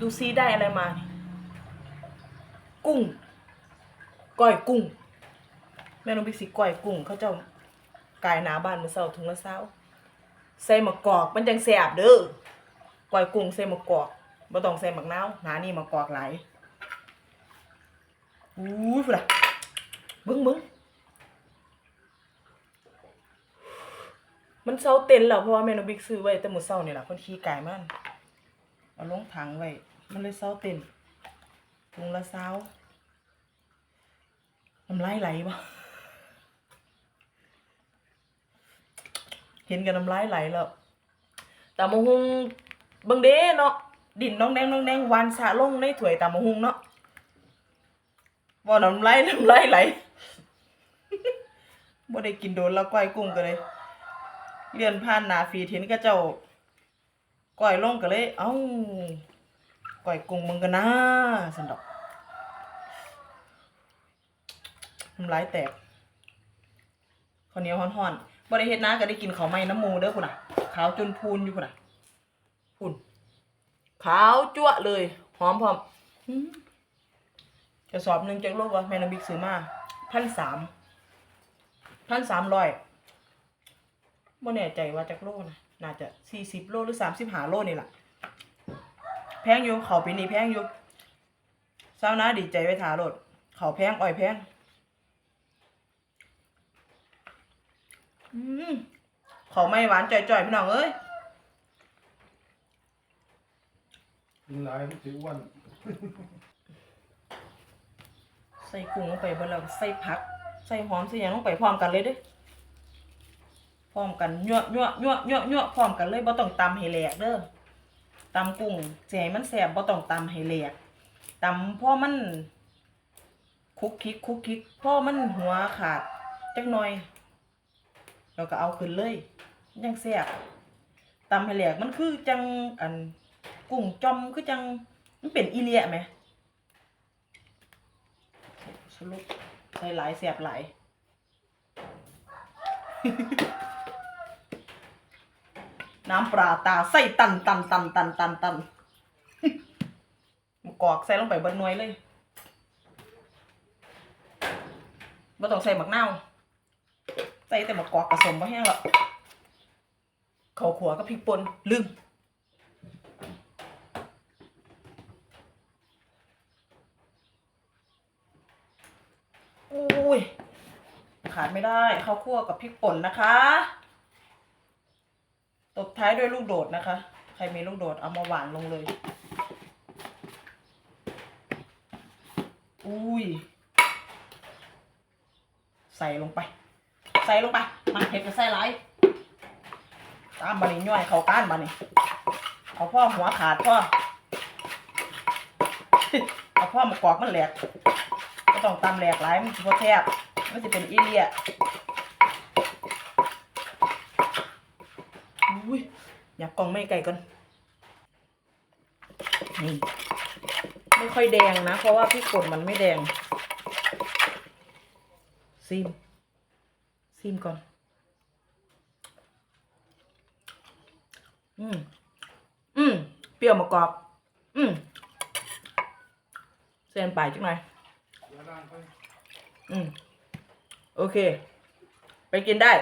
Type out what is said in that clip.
ดูซิได้อะไรมา กุ้งก้อยกุ้ง แม่น้องบิ๊กสิก้อยกุ้ง เขาเจ้ากายหนาบ้านมือเศร้าถุงละเศร้าใส่หมะกอกมันจังแสบเด้อก้อยกุ้งใส่หมะกอกบ่ต้องใส่หมักนาวหานี่หมะกอกหลายอู้ยพุ่ะมึงมึงมันเศร้าเต้นแล้วเพราะว่าแม่น้องบิ๊กซื้อไว้แต่มื้อเช้านี่ล่ะเพิ่นขี้กายมัน เอาลงถังไว้ มันเลยเศร้าเต้นถุงละเศร้าน้ำลายไหลบ่เห็นกันน้ำลายไหลแล้วตามะฮุงเบิ่งเด้เนาะดินน้องแดงน้องแดงวานสะลงในถ้วยตามะฮุงเนาะบ่น้ำลายน้ำลายไหลบ่ได้กินโดนแล้วก้อยกุ้งก็เลยเลื่อนผ่านหน้าฟีดเห็นก็เจ้า ก้อยลงก็เลย เอ้าก้อยกุ้งมึงกันนะสันดอกน้ำลายแตกข้าวเหนียวฮ้อนๆบ่ได้เฮ็ดนะก็ได้กินข้าวไม้น้ำมูเด้อพุ่นน่ะขาวจนพูนอยู่พุ่นน่ะพุ่นขาวจั่วะเลย หอมพร้อมอื้อกระสอบหนึ่งจากโลกว่าแม่นบิ๊กซื้อมาพันสามพันสามร้อยบ่แน่ใจว่าจากโลกนะ น่าจะสี่สิบโลหรือสามสิบห้าโลนี่แหละแพงอยู่เขาปีนี้แพงอยู่เศร้านะดีใจไว้ทารถเขาแพงอ้อยแพงอืมเขาไม่หวานจ่อยๆพี่น้องเอ้ยกินหลายมันสิอ้วนใส่กุ้งลงไปบนแล้วใส่ผัก ใส่หอมใส่หยังลงไปพร้อมกันเลยเด้อ พร้อมกันยั่วยั่วยั่วยั่วยั่วพร้อมกันเลยบ่ต้องตำให้แหลกเด้อตำกุ้งสิให้มันแซ่บบ่ต้องตำให้แหลกตำพอมันคุกคิกคุกคิกพอมันหัวขาดจักหน่อยเราก็เอาขึ้นเลยยังแซ่บตำให้แหลกมันคือจังอันกุ้งจอมคือจังมันเป็นอีเลียไหมสรุปใส่หลายเสียบหลาย น้ำปลาตาใส่ตันตันตันตันตันตันมกอกใส่ลงไปเบนหน่วยเลยบ่ต้องใส่หมักเน่าใส่แต่หมะกอกผสมมาแห้งและข้าวขัวกับพริกป่นลืมอุ้ยขาดไม่ได้ข้าวคั่วกับพริกป่นนะคะ บท้ายด้วยลูกโดดนะคะ ใครมีลูกโดดเอามาหวานลงเลย อุ้ย ใส่ลงไป ใส่ลงไป มาเห็ดกับใส่ไรตามบานี่ย่อยเขาก้านบานี่เอาพ่อหัวขาดพ่อ เอาพ่อมากอกมันแหลกก็ต้องตำแหลกหลายมันสิบ่แทบมันจะเป็นอีเลีย อุ้ยอยากกองไม่ไก่ก่อน นี่ ไม่ค่อยแดงนะ เพราะว่าพริกป่นมันไม่แดง ซิม ซิมก่อน อืม อืม เปรี้ยวมะกอก อืม เส้นปลายจังหน่อยแล้วร่างอืม โอเค ไปกินได้